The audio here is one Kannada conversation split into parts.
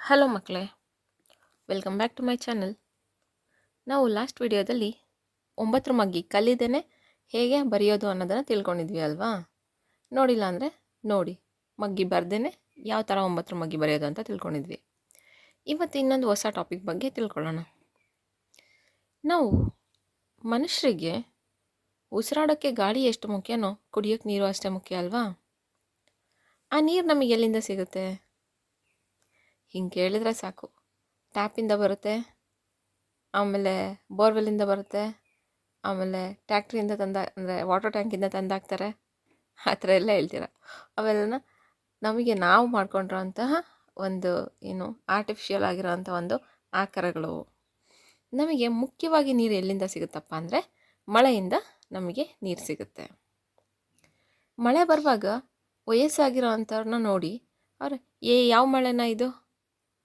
ಹಲೋ ಮಕ್ಕಳೇ, welcome back to my channel. ನಾವು ಲಾಸ್ಟ್ ವಿಡಿಯೋದಲ್ಲಿ ಒಂಬತ್ತರ ಮಗ್ಗಿ ಕಲ್ಲಿದೇನೆ ಹೇಗೆ ಬರೆಯೋದು ಅನ್ನೋದನ್ನು ತಿಳ್ಕೊಂಡಿದ್ವಿ ಅಲ್ವಾ? ನೋಡಿಲ್ಲ ಅಂದರೆ ನೋಡಿ, ಮಗ್ಗಿ ಬರ್ದೇನೆ ಯಾವ ಥರ ಒಂಬತ್ತರ ಮಗ್ಗಿ ಬರೆಯೋದು ಅಂತ ತಿಳ್ಕೊಂಡಿದ್ವಿ. ಇವತ್ತು ಇನ್ನೊಂದು ಹೊಸ ಟಾಪಿಕ್ ಬಗ್ಗೆ ತಿಳ್ಕೊಳ್ಳೋಣ. ನಾವು ಮನುಷ್ಯರಿಗೆ ಉಸಿರಾಡೋಕ್ಕೆ ಗಾಳಿ ಎಷ್ಟು ಮುಖ್ಯನೋ ಕುಡಿಯೋಕ್ಕೆ ನೀರು ಅಷ್ಟೇ ಮುಖ್ಯ ಅಲ್ವಾ? ಆ ನೀರು ನಮಗೆ ಎಲ್ಲಿಂದ ಸಿಗುತ್ತೆ? ಹಿಂಗೆ ಕೇಳಿದರೆ ಸಾಕು. ಟ್ಯಾಪಿಂದ ಬರುತ್ತೆ, ಆಮೇಲೆ ಬೋರ್ವೆಲ್ಲಿಂದ ಬರುತ್ತೆ, ಆಮೇಲೆ ಟ್ಯಾಕ್ಟ್ರಿಯಿಂದ ತಂದ, ಅಂದರೆ ವಾಟರ್ ಟ್ಯಾಂಕಿಂದ ತಂದಾಕ್ತಾರೆ ಆ ಥರ ಎಲ್ಲ ಹೇಳ್ತೀರ. ಅವೆಲ್ಲನ ನಮಗೆ ನಾವು ಮಾಡಿಕೊಂಡಿರೋ ಅಂತಹ ಒಂದು, ಏನು ಆರ್ಟಿಫಿಷಿಯಲ್ ಆಗಿರೋವಂಥ ಒಂದು ಆಕಾರಗಳು. ನಮಗೆ ಮುಖ್ಯವಾಗಿ ನೀರು ಎಲ್ಲಿಂದ ಸಿಗುತ್ತಪ್ಪ ಅಂದರೆ ಮಳೆಯಿಂದ ನಮಗೆ ನೀರು ಸಿಗುತ್ತೆ. ಮಳೆ ಬರುವಾಗ ವಯಸ್ಸಾಗಿರೋ ಅಂಥವ್ರನ್ನ ನೋಡಿ, ಅವ್ರು, ಏ, ಯಾವ ಮಳೆನ ಇದು?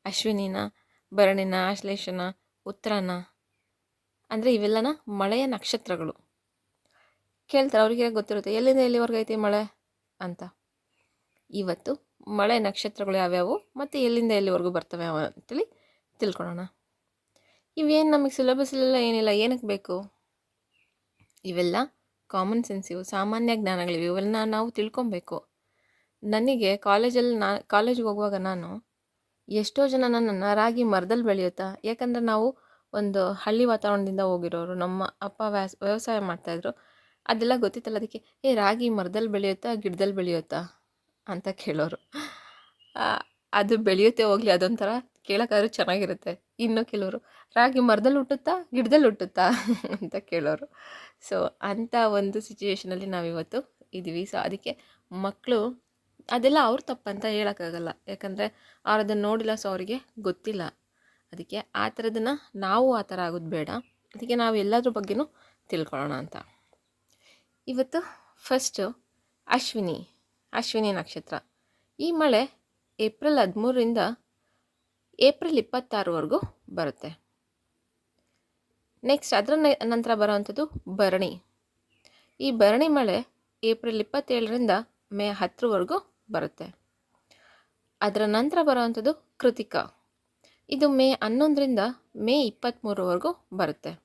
ಅಶ್ವಿನಿನ, ಭರಣಿನ, ಆಶ್ಲೇಷನ, ಉತ್ತರನ, ಅಂದರೆ ಇವೆಲ್ಲನ ಮಳೆಯ ನಕ್ಷತ್ರಗಳು. ಕೇಳ್ತಾರೆ, ಅವರಿಗೆ ಗೊತ್ತಿರುತ್ತೆ? ಎಲ್ಲಿಂದ ಎಲ್ಲಿವರೆಗೂ ಐತಿ ಮಳೆ ಅಂತ. ಇವತ್ತು ಮಳೆ ನಕ್ಷತ್ರಗಳು ಯಾವ್ಯಾವು ಮತ್ತು ಎಲ್ಲಿಂದ ಎಲ್ಲಿವರೆಗೂ ಬರ್ತವೆ ಅವ ಅಂತೇಳಿ ತಿಳ್ಕೊಳ್ಳೋಣ. ಇವೇನು ನಮಗೆ ಸಿಲೆಬಸ್ಲೆಲ್ಲ ಏನಿಲ್ಲ, ಏನಕ್ಕೆ ಬೇಕು? ಇವೆಲ್ಲ ಕಾಮನ್ ಸೆನ್ಸ್ ಇವು, ಸಾಮಾನ್ಯ ಜ್ಞಾನಗಳಿವೆ, ಇವೆಲ್ಲ ನಾವು ತಿಳ್ಕೊಬೇಕು. ನನಗೆ ಕಾಲೇಜಲ್ಲಿ ನಾ ಕಾಲೇಜಿಗೆ ಹೋಗುವಾಗ ನಾನು ಎಷ್ಟೋ ಜನ ನನ್ನ ರಾಗಿ ಮರದಲ್ಲಿ ಬೆಳೆಯುತ್ತಾ? ಯಾಕಂದರೆ ನಾವು ಒಂದು ಹಳ್ಳಿ ವಾತಾವರಣದಿಂದ ಹೋಗಿರೋರು, ನಮ್ಮ ಅಪ್ಪ ವ್ಯಾಸ್, ವ್ಯವಸಾಯ ಮಾಡ್ತಾಯಿದ್ರು ಅದೆಲ್ಲ ಗೊತ್ತಿತ್ತಲ್ಲ ಅದಕ್ಕೆ, ಏ, ರಾಗಿ ಮರದಲ್ಲಿ ಬೆಳೆಯುತ್ತಾ, ಗಿಡದಲ್ಲಿ ಬೆಳೆಯುತ್ತಾ? ಅಂತ ಕೇಳೋರು. ಅದು ಬೆಳೆಯುತ್ತೆ ಹೋಗಲಿ, ಅದೊಂಥರ ಕೇಳೋಕ್ಕಾದ್ರೂ ಚೆನ್ನಾಗಿರುತ್ತೆ. ಇನ್ನು ಕೆಲವರು, ರಾಗಿ ಮರದಲ್ಲಿ ಹುಟ್ಟುತ್ತಾ, ಗಿಡದಲ್ಲಿ ಹುಟ್ಟುತ್ತಾ? ಅಂತ ಕೇಳೋರು. ಸೊ ಅಂಥ ಒಂದು ಸಿಚುವೇಷನಲ್ಲಿ ನಾವಿವತ್ತು ಇದ್ದೀವಿ. ಸೊ ಅದಕ್ಕೆ ಮಕ್ಕಳು ಅದೆಲ್ಲ ಅವ್ರ ತಪ್ಪಂತ ಹೇಳೋಕ್ಕಾಗಲ್ಲ. ಯಾಕಂದರೆ ಅವ್ರು ಅದನ್ನು ನೋಡಿಲ್ಲ ಸೊ ಅವರಿಗೆ ಗೊತ್ತಿಲ್ಲ. ಅದಕ್ಕೆ ಆ ಥರದನ್ನು ನಾವು ಆ ಥರ ಆಗೋದು ಬೇಡ. ಅದಕ್ಕೆ ನಾವು ಎಲ್ಲದ್ರ ಬಗ್ಗೆನೂ ತಿಳ್ಕೊಳ್ಳೋಣ ಅಂತ. ಇವತ್ತು ಫಸ್ಟು ಅಶ್ವಿನಿ ಅಶ್ವಿನಿ ನಕ್ಷತ್ರ. ಈ ಮಳೆ ಏಪ್ರಿಲ್ ಹದಿಮೂರರಿಂದ ಏಪ್ರಿಲ್ ಇಪ್ಪತ್ತಾರವರೆಗೂ ಬರುತ್ತೆ. ನೆಕ್ಸ್ಟ್ ಅದರ ನಂತರ ಬರೋವಂಥದ್ದು ಭರಣಿ ಈ ಭರಣಿ ಮಳೆ ಏಪ್ರಿಲ್ ಇಪ್ಪತ್ತೇಳರಿಂದ ಮೇ ಹತ್ತರವರೆಗೂ ಬರುತ್ತೆ. ಅದರ ನಂತರ ಬರುವಂಥದ್ದು ಕೃತಿಕ. ಇದು ಮೇ ಹನ್ನೊಂದರಿಂದ ಮೇ ಇಪ್ಪತ್ತ್ಮೂರವರೆಗೂ ಬರುತ್ತೆ.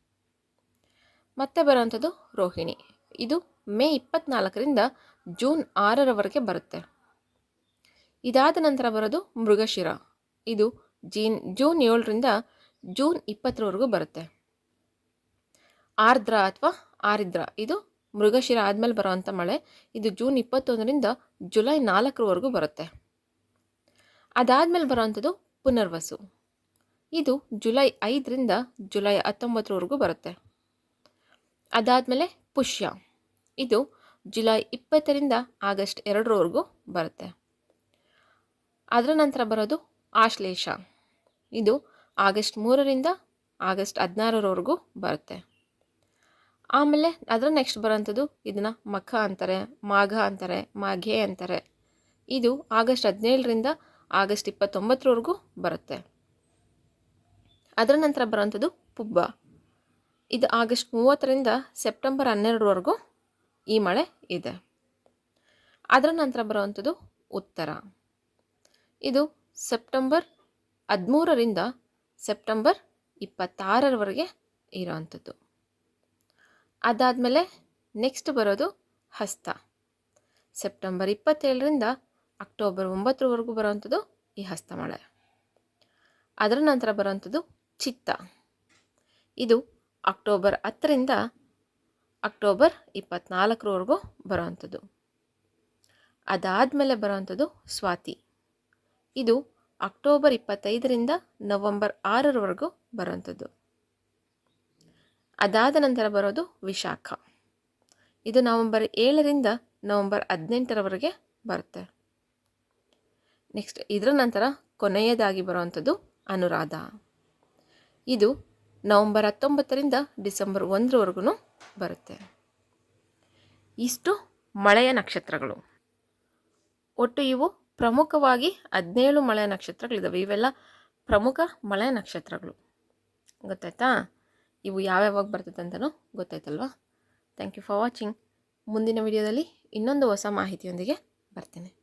ಮತ್ತೆ ಬರುವಂಥದ್ದು ರೋಹಿಣಿ. ಇದು ಮೇ ಇಪ್ಪತ್ತ್ನಾಲ್ಕರಿಂದ ಜೂನ್ ಆರರವರೆಗೆ ಬರುತ್ತೆ. ಇದಾದ ನಂತರ ಬರೋದು ಮೃಗಶಿರ. ಇದು ಜೀನ್, ಜೂನ್ ಏಳರಿಂದ ಜೂನ್ ಇಪ್ಪತ್ತರವರೆಗೂ ಬರುತ್ತೆ. ಆರ್ದ್ರ ಅಥವಾ ಆರಿದ್ರ. ಇದು ಮೃಗಶಿರ ಆದಮೇಲೆ ಬರೋವಂಥ ಮಳೆ, ಇದು ಜೂನ್ ಇಪ್ಪತ್ತೊಂದರಿಂದ ಜುಲೈ ನಾಲ್ಕರವರೆಗೂ ಬರುತ್ತೆ. ಅದಾದಮೇಲೆ ಬರೋವಂಥದ್ದು ಪುನರ್ವಸು. ಇದು ಜುಲೈ ಐದರಿಂದ ಜುಲೈ ಹತ್ತೊಂಬತ್ತರವರೆಗೂ ಬರುತ್ತೆ. ಅದಾದಮೇಲೆ ಪುಷ್ಯ. ಇದು ಜುಲೈ ಇಪ್ಪತ್ತರಿಂದ ಆಗಸ್ಟ್ ಎರಡರವರೆಗೂ ಬರುತ್ತೆ. ಅದರ ನಂತರ ಬರೋದು ಆಶ್ಲೇಷ. ಇದು ಆಗಸ್ಟ್ ಮೂರರಿಂದ ಆಗಸ್ಟ್ ಹದಿನಾರರವರೆಗೂ ಬರುತ್ತೆ. ಆಮೇಲೆ ಅದರ ನೆಕ್ಸ್ಟ್ ಬರೋಂಥದ್ದು ಇದನ್ನು ಮಖ ಅಂತಾರೆ, ಮಾಘ ಅಂತಾರೆ, ಮಾಘೆ ಅಂತಾರೆ. ಇದು ಆಗಸ್ಟ್ ಹದಿನೇಳರಿಂದ ಆಗಸ್ಟ್ ಇಪ್ಪತ್ತೊಂಬತ್ತರವರೆಗೂ ಬರುತ್ತೆ. ಅದರ ನಂತರ ಬರೋಂಥದ್ದು ಪುಬ್ಬ. ಇದು ಆಗಸ್ಟ್ ಮೂವತ್ತರಿಂದ ಸೆಪ್ಟೆಂಬರ್ ಹನ್ನೆರಡರವರೆಗೂ ಈ ಮಳೆ ಇದೆ. ಅದರ ನಂತರ ಬರುವಂಥದ್ದು ಉತ್ತರ. ಇದು ಸೆಪ್ಟೆಂಬರ್ ಹದಿಮೂರರಿಂದ ಸೆಪ್ಟೆಂಬರ್ ಇಪ್ಪತ್ತಾರರವರೆಗೆ ಇರೋವಂಥದ್ದು ಅದಾದಮೇಲೆ ನೆಕ್ಸ್ಟ್ ಬರೋದು ಹಸ್ತ. ಸೆಪ್ಟೆಂಬರ್ ಇಪ್ಪತ್ತೇಳರಿಂದ ಅಕ್ಟೋಬರ್ ಒಂಬತ್ತರವರೆಗೂ ಬರೋವಂಥದ್ದು ಈ ಹಸ್ತಮಳೆ ಅದರ ನಂತರ ಬರೋವಂಥದ್ದು ಚಿತ್ತ. ಇದು ಅಕ್ಟೋಬರ್ ಹತ್ತರಿಂದ ಅಕ್ಟೋಬರ್ ಇಪ್ಪತ್ತ್ನಾಲ್ಕರವರೆಗೂ ಬರೋವಂಥದ್ದು. ಅದಾದಮೇಲೆ ಬರೋವಂಥದ್ದು ಸ್ವಾತಿ. ಇದು ಅಕ್ಟೋಬರ್ ಇಪ್ಪತ್ತೈದರಿಂದ ನವಂಬರ್ ಆರರವರೆಗೂ ಬರೋವಂಥದ್ದು. ಅದಾದ ನಂತರ ಬರೋದು ವಿಶಾಖ. ಇದು ನವಂಬರ್ ಏಳರಿಂದ ನವಂಬರ್ ಹದಿನೆಂಟರವರೆಗೆ ಬರುತ್ತೆ. ನೆಕ್ಸ್ಟ್ ಇದರ ನಂತರ ಕೊನೆಯದಾಗಿ ಬರುವಂಥದ್ದು ಅನುರಾಧ. ಇದು ನವಂಬರ್ ಹತ್ತೊಂಬತ್ತರಿಂದ ಡಿಸೆಂಬರ್ ಒಂದರವರೆಗೂ ಬರುತ್ತೆ. ಇಷ್ಟು ಮಳೆಯ ನಕ್ಷತ್ರಗಳು. ಒಟ್ಟು ಇವು ಪ್ರಮುಖವಾಗಿ ಹದಿನೇಳು ಮಳೆಯ ನಕ್ಷತ್ರಗಳಿದ್ದಾವೆ ಇವೆಲ್ಲ ಪ್ರಮುಖ ಮಳೆಯ ನಕ್ಷತ್ರಗಳು. ಗೊತ್ತಾಯ್ತಾ? ಇವು ಯಾವ್ಯಾವಾಗ ಬರ್ತದೆ ಅಂತಲೂ ಗೊತ್ತಾಯ್ತಲ್ವಾ? ಥ್ಯಾಂಕ್ ಯು ಫಾರ್ ವಾಚಿಂಗ್ ಮುಂದಿನ ವಿಡಿಯೋದಲ್ಲಿ ಇನ್ನೊಂದು ಹೊಸ ಮಾಹಿತಿಯೊಂದಿಗೆ ಬರ್ತೇನೆ.